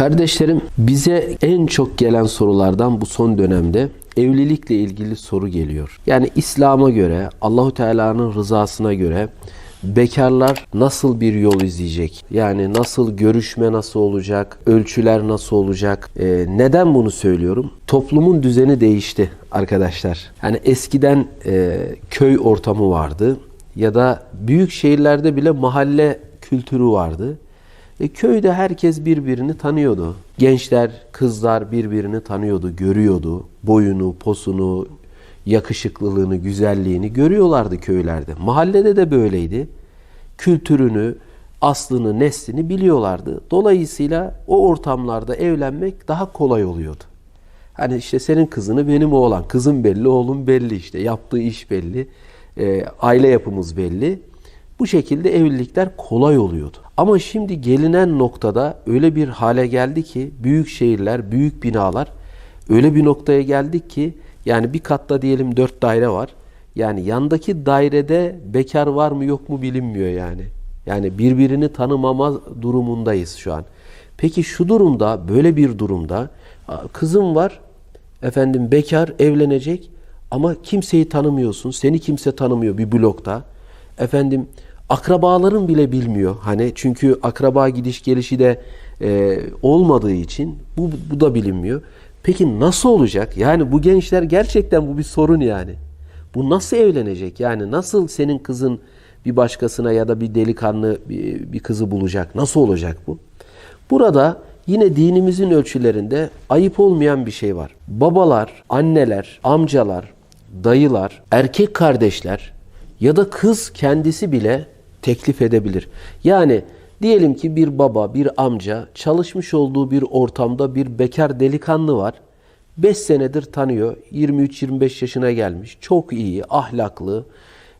Kardeşlerim bize en çok gelen sorulardan bu son dönemde evlilikle ilgili soru geliyor. Yani İslam'a göre, Allahu Teala'nın rızasına göre bekarlar nasıl bir yol izleyecek? Yani nasıl görüşme nasıl olacak? Ölçüler nasıl olacak? Ee, neden bunu söylüyorum? Toplumun düzeni değişti arkadaşlar. Yani eskiden e, köy ortamı vardı ya da büyük şehirlerde bile mahalle kültürü vardı. E, köyde herkes birbirini tanıyordu. Gençler, kızlar birbirini tanıyordu, görüyordu. Boyunu, posunu, yakışıklılığını, güzelliğini görüyorlardı köylerde. Mahallede de böyleydi. Kültürünü, aslını, neslini biliyorlardı. Dolayısıyla o ortamlarda evlenmek daha kolay oluyordu. Hani işte senin kızını benim oğlan, kızım belli, oğlum belli işte. Yaptığı iş belli, e, aile yapımız belli. Bu şekilde evlilikler kolay oluyordu. Ama şimdi gelinen noktada öyle bir hale geldi ki büyük şehirler, büyük binalar öyle bir noktaya geldik ki yani bir katta diyelim dört daire var. Yani yandaki dairede bekar var mı yok mu bilinmiyor yani. Yani birbirini tanımama durumundayız şu an. Peki şu durumda, böyle bir durumda kızım var, efendim bekar, evlenecek ama kimseyi tanımıyorsun. Seni kimse tanımıyor bir blokta. Efendim akrabaların bile bilmiyor. Hani çünkü akraba gidiş gelişi de e, olmadığı için bu, bu da bilinmiyor. Peki nasıl olacak? Yani bu gençler gerçekten bu bir sorun yani. Bu nasıl evlenecek? Yani nasıl senin kızın bir başkasına ya da bir delikanlı bir, bir kızı bulacak? Nasıl olacak bu? Burada yine dinimizin ölçülerinde ayıp olmayan bir şey var. Babalar, anneler, amcalar, dayılar, erkek kardeşler ya da kız kendisi bile teklif edebilir. Yani diyelim ki bir baba, bir amca çalışmış olduğu bir ortamda bir bekar delikanlı var. 5 senedir tanıyor. 23-25 yaşına gelmiş. Çok iyi, ahlaklı,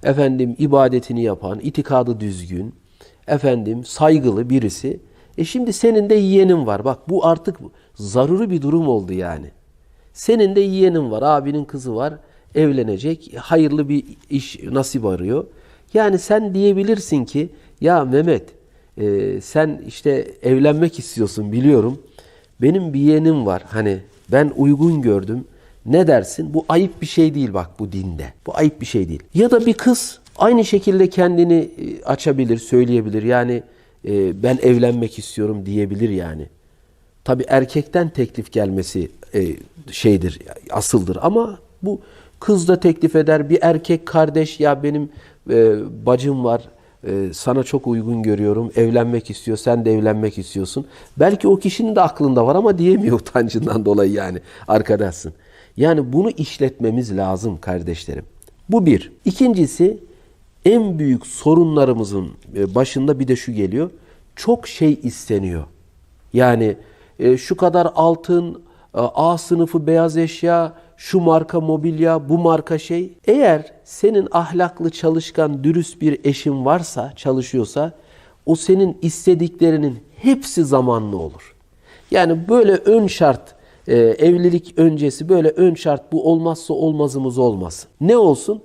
efendim ibadetini yapan, itikadı düzgün, efendim saygılı birisi. E şimdi senin de yeğenin var. Bak bu artık zaruri bir durum oldu yani. Senin de yeğenin var, abinin kızı var, evlenecek, hayırlı bir iş nasip arıyor. Yani sen diyebilirsin ki ya Mehmet e, sen işte evlenmek istiyorsun biliyorum. Benim bir yeğenim var hani ben uygun gördüm. Ne dersin? Bu ayıp bir şey değil bak bu dinde. Bu ayıp bir şey değil. Ya da bir kız aynı şekilde kendini e, açabilir, söyleyebilir. Yani e, ben evlenmek istiyorum diyebilir yani. Tabi erkekten teklif gelmesi e, şeydir, asıldır ama bu kız da teklif eder. Bir erkek kardeş ya benim e, bacım var, e, sana çok uygun görüyorum, evlenmek istiyor, sen de evlenmek istiyorsun. Belki o kişinin de aklında var ama diyemiyor utancından dolayı yani arkadaşsın. Yani bunu işletmemiz lazım kardeşlerim. Bu bir. İkincisi en büyük sorunlarımızın e, başında bir de şu geliyor. Çok şey isteniyor. Yani e, şu kadar altın, e, A sınıfı beyaz eşya, şu marka mobilya, bu marka şey. Eğer senin ahlaklı, çalışkan, dürüst bir eşin varsa, çalışıyorsa o senin istediklerinin hepsi zamanlı olur. Yani böyle ön şart, e, evlilik öncesi böyle ön şart bu olmazsa olmazımız olmasın. Ne olsun?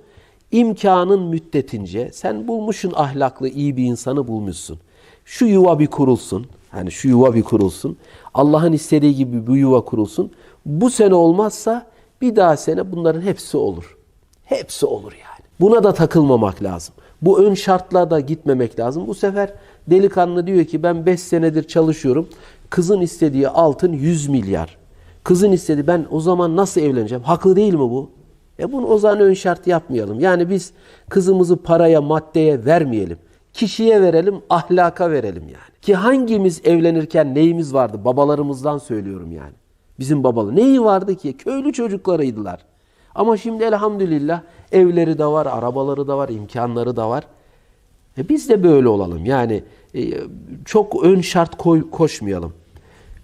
İmkanın müddetince sen bulmuşsun ahlaklı, iyi bir insanı bulmuşsun. Şu yuva bir kurulsun. Hani şu yuva bir kurulsun. Allah'ın istediği gibi bu yuva kurulsun. Bu sene olmazsa bir daha sene bunların hepsi olur. Hepsi olur yani. Buna da takılmamak lazım. Bu ön şartla da gitmemek lazım. Bu sefer delikanlı diyor ki ben 5 senedir çalışıyorum. Kızın istediği altın 100 milyar. Kızın istediği ben o zaman nasıl evleneceğim? Haklı değil mi bu? E bunu o zaman ön şart yapmayalım. Yani biz kızımızı paraya, maddeye vermeyelim. Kişiye verelim, ahlaka verelim yani. Ki hangimiz evlenirken neyimiz vardı? Babalarımızdan söylüyorum yani. Bizim babalı. Neyi vardı ki? Köylü çocuklarıydılar. Ama şimdi elhamdülillah evleri de var, arabaları da var, imkanları da var. E biz de böyle olalım. Yani e, çok ön şart koy, koşmayalım.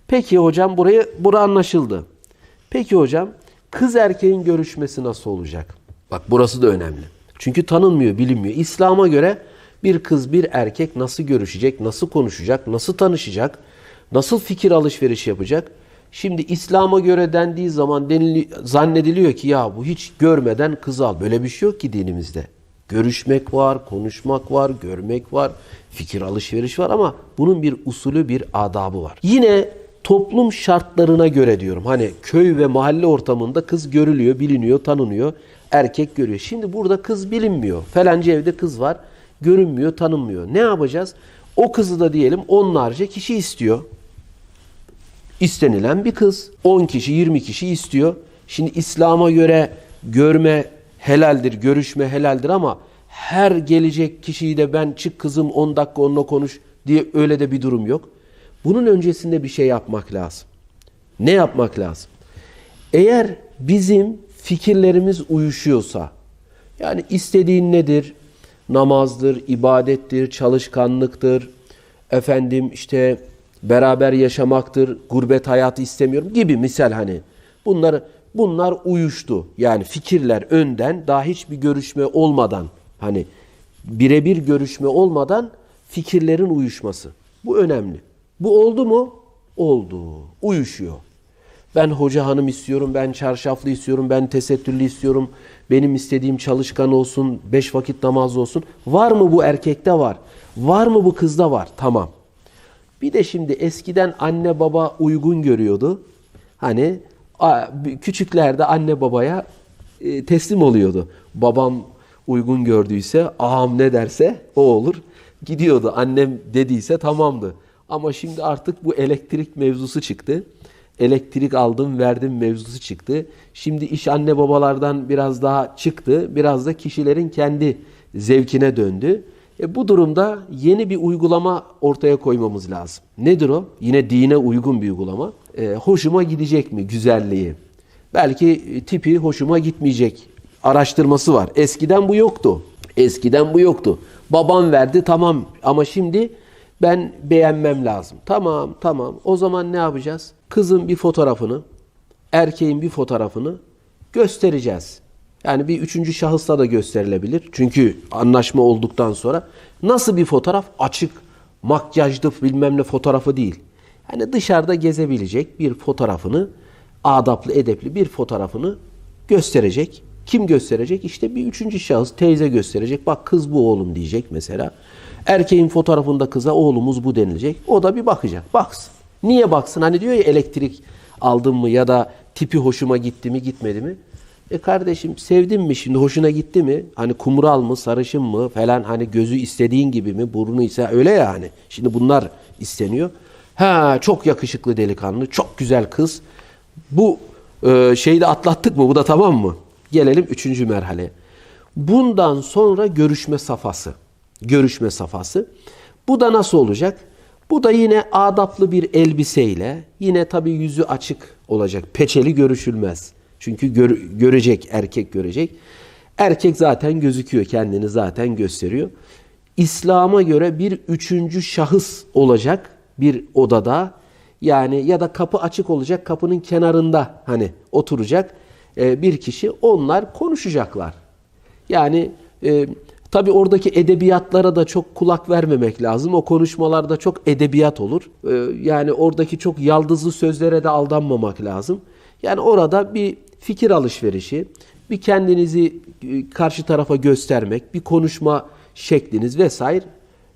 Peki hocam buraya bura anlaşıldı. Peki hocam kız erkeğin görüşmesi nasıl olacak? Bak burası da önemli. Çünkü tanınmıyor, bilinmiyor. İslam'a göre bir kız bir erkek nasıl görüşecek, nasıl konuşacak, nasıl tanışacak, nasıl fikir alışverişi yapacak? Şimdi İslam'a göre dendiği zaman denili, zannediliyor ki ya bu hiç görmeden kız al. Böyle bir şey yok ki dinimizde. Görüşmek var, konuşmak var, görmek var, fikir alışveriş var ama bunun bir usulü, bir adabı var. Yine toplum şartlarına göre diyorum. Hani köy ve mahalle ortamında kız görülüyor, biliniyor, tanınıyor. Erkek görüyor. Şimdi burada kız bilinmiyor. Falanca evde kız var. Görünmüyor, tanınmıyor. Ne yapacağız? O kızı da diyelim onlarca kişi istiyor. İstenilen bir kız. 10 kişi, 20 kişi istiyor. Şimdi İslam'a göre görme helaldir, görüşme helaldir ama her gelecek kişiyi de ben çık kızım 10 dakika onunla konuş diye öyle de bir durum yok. Bunun öncesinde bir şey yapmak lazım. Ne yapmak lazım? Eğer bizim fikirlerimiz uyuşuyorsa, yani istediğin nedir? Namazdır, ibadettir, çalışkanlıktır, efendim işte beraber yaşamaktır, gurbet hayatı istemiyorum gibi misal hani. Bunlar bunlar uyuştu. Yani fikirler önden daha hiçbir görüşme olmadan hani birebir görüşme olmadan fikirlerin uyuşması. Bu önemli. Bu oldu mu? Oldu. Uyuşuyor. Ben hoca hanım istiyorum, ben çarşaflı istiyorum, ben tesettürlü istiyorum. Benim istediğim çalışkan olsun, beş vakit namazlı olsun. Var mı bu erkekte var? Var mı bu kızda var? Tamam. Bir de şimdi eskiden anne baba uygun görüyordu. Hani küçüklerde anne babaya e, teslim oluyordu. Babam uygun gördüyse, ağam ne derse o olur. Gidiyordu. Annem dediyse tamamdı. Ama şimdi artık bu elektrik mevzusu çıktı. Elektrik aldım verdim mevzusu çıktı. Şimdi iş anne babalardan biraz daha çıktı. Biraz da kişilerin kendi zevkine döndü. E bu durumda yeni bir uygulama ortaya koymamız lazım. Nedir o? Yine dine uygun bir uygulama. E, hoşuma gidecek mi güzelliği? Belki e, tipi hoşuma gitmeyecek. Araştırması var. Eskiden bu yoktu. Eskiden bu yoktu. Babam verdi tamam ama şimdi ben beğenmem lazım. Tamam tamam o zaman ne yapacağız? Kızın bir fotoğrafını, erkeğin bir fotoğrafını göstereceğiz. Yani bir üçüncü şahısla da gösterilebilir. Çünkü anlaşma olduktan sonra nasıl bir fotoğraf? Açık, makyajlı bilmem ne fotoğrafı değil. Yani dışarıda gezebilecek bir fotoğrafını, adaplı edepli bir fotoğrafını gösterecek. Kim gösterecek? İşte bir üçüncü şahıs teyze gösterecek. Bak kız bu oğlum diyecek mesela. Erkeğin fotoğrafında kıza oğlumuz bu denilecek. O da bir bakacak. Baksın. Niye baksın? Hani diyor ya elektrik aldım mı ya da tipi hoşuma gitti mi gitmedi mi? E kardeşim sevdin mi şimdi hoşuna gitti mi? Hani kumral mı sarışın mı falan hani gözü istediğin gibi mi burnu ise öyle ya hani. Şimdi bunlar isteniyor. Ha çok yakışıklı delikanlı çok güzel kız. Bu e, şeyi de atlattık mı bu da tamam mı? Gelelim üçüncü merhale. Bundan sonra görüşme safhası. Görüşme safhası. Bu da nasıl olacak? Bu da yine adaplı bir elbiseyle yine tabii yüzü açık olacak. Peçeli görüşülmez. Çünkü gör- görecek, erkek görecek. Erkek zaten gözüküyor, kendini zaten gösteriyor. İslam'a göre bir üçüncü şahıs olacak bir odada. Yani ya da kapı açık olacak, kapının kenarında hani oturacak e, bir kişi. Onlar konuşacaklar. Yani e, tabii oradaki edebiyatlara da çok kulak vermemek lazım. O konuşmalarda çok edebiyat olur. E, yani oradaki çok yaldızlı sözlere de aldanmamak lazım. Yani orada bir fikir alışverişi, bir kendinizi e, karşı tarafa göstermek, bir konuşma şekliniz vesaire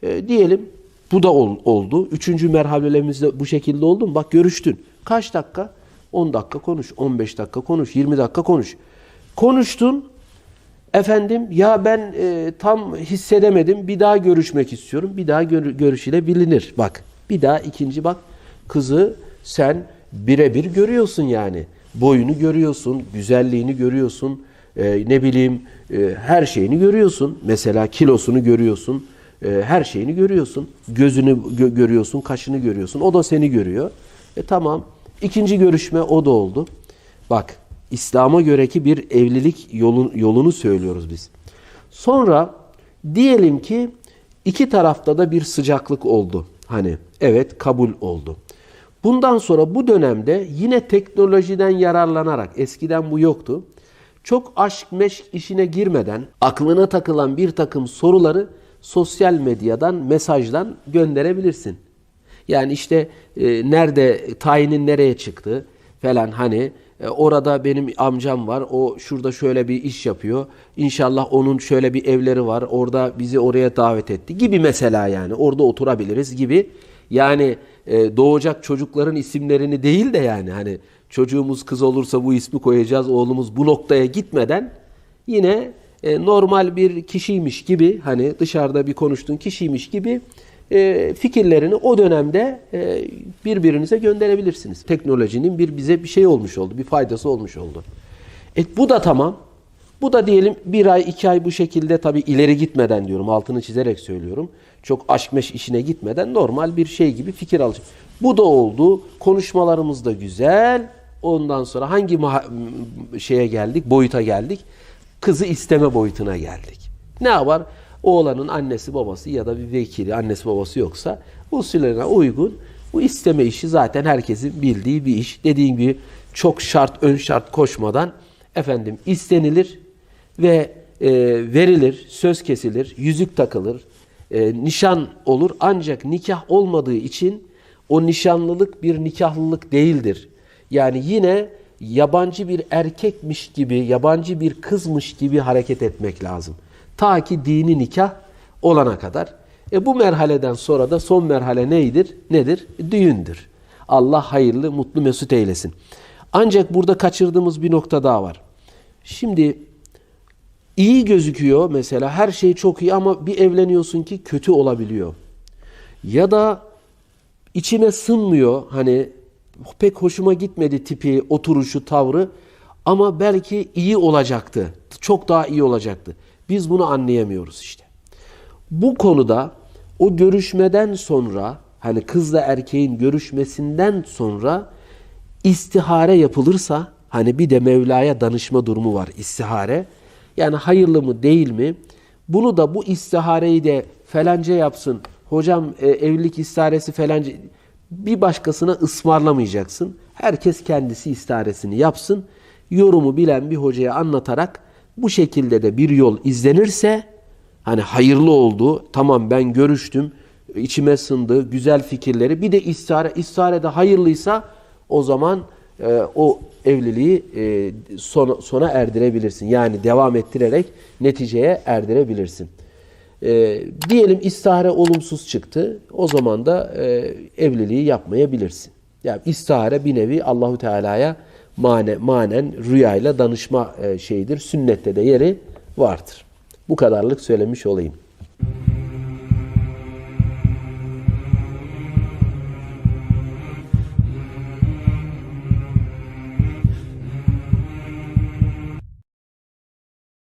e, diyelim. Bu da ol- oldu. Üçüncü merhalelerimizde bu şekilde oldu mu? Bak görüştün. Kaç dakika? 10 dakika konuş, 15 dakika konuş, 20 dakika konuş. Konuştun, Efendim ya ben e, tam hissedemedim bir daha görüşmek istiyorum. Bir daha gör, görüşülebilir. Bak bir daha ikinci bak kızı sen birebir görüyorsun yani. Boyunu görüyorsun, güzelliğini görüyorsun, e, ne bileyim e, her şeyini görüyorsun. Mesela kilosunu görüyorsun, e, her şeyini görüyorsun. Gözünü gö- görüyorsun, kaşını görüyorsun. O da seni görüyor. E tamam. İkinci görüşme o da oldu. Bak İslam'a göreki bir evlilik yolun, yolunu söylüyoruz biz. Sonra diyelim ki iki tarafta da bir sıcaklık oldu. Hani evet kabul oldu. Bundan sonra bu dönemde yine teknolojiden yararlanarak eskiden bu yoktu. Çok aşk meşk işine girmeden aklına takılan bir takım soruları sosyal medyadan mesajdan gönderebilirsin. Yani işte e, nerede tayinin nereye çıktı falan hani e, orada benim amcam var. O şurada şöyle bir iş yapıyor. İnşallah onun şöyle bir evleri var. Orada bizi oraya davet etti gibi mesela yani. Orada oturabiliriz gibi. Yani e, doğacak çocukların isimlerini değil de yani hani çocuğumuz kız olursa bu ismi koyacağız, oğlumuz bu noktaya gitmeden yine e, normal bir kişiymiş gibi hani dışarıda bir konuştuğun kişiymiş gibi e, fikirlerini o dönemde e, birbirinize gönderebilirsiniz. Teknolojinin bir bize bir şey olmuş oldu, bir faydası olmuş oldu. E, bu da tamam. Bu da diyelim bir ay, iki ay bu şekilde tabii ileri gitmeden diyorum, altını çizerek söylüyorum. Çok aşk meş işine gitmeden normal bir şey gibi fikir alacak. Bu da oldu. Konuşmalarımız da güzel. Ondan sonra hangi şeye geldik, boyuta geldik? Kızı isteme boyutuna geldik. Ne var? Oğlanın annesi babası ya da bir vekili annesi babası yoksa usullerine uygun bu isteme işi zaten herkesin bildiği bir iş. Dediğim gibi çok şart ön şart koşmadan efendim istenilir ve e, verilir, söz kesilir, yüzük takılır, e, nişan olur. Ancak nikah olmadığı için o nişanlılık bir nikahlılık değildir. Yani yine yabancı bir erkekmiş gibi, yabancı bir kızmış gibi hareket etmek lazım. Ta ki dini nikah olana kadar. E bu merhaleden sonra da son merhale neydir? Nedir? Düğündür. Allah hayırlı, mutlu, mesut eylesin. Ancak burada kaçırdığımız bir nokta daha var. Şimdi iyi gözüküyor mesela her şey çok iyi ama bir evleniyorsun ki kötü olabiliyor. Ya da içime sınmıyor hani pek hoşuma gitmedi tipi, oturuşu, tavrı ama belki iyi olacaktı. Çok daha iyi olacaktı. Biz bunu anlayamıyoruz işte. Bu konuda o görüşmeden sonra hani kızla erkeğin görüşmesinden sonra istihare yapılırsa hani bir de Mevla'ya danışma durumu var istihare. Yani hayırlı mı değil mi? Bunu da bu istihareyi de falanca yapsın. Hocam e, evlilik istiharesi falanca bir başkasına ısmarlamayacaksın. Herkes kendisi istiharesini yapsın. Yorumu bilen bir hocaya anlatarak bu şekilde de bir yol izlenirse hani hayırlı oldu. Tamam ben görüştüm. içime sındı. Güzel fikirleri. Bir de istihare, istihare de hayırlıysa o zaman e, o evliliği e, sona, sona erdirebilirsin. Yani devam ettirerek neticeye erdirebilirsin. E, diyelim istihare olumsuz çıktı. O zaman da e, evliliği yapmayabilirsin. Yani istihare bir nevi Allahu Teala'ya mane, manen rüyayla danışma e, şeyidir. Sünnette de yeri vardır. Bu kadarlık söylemiş olayım.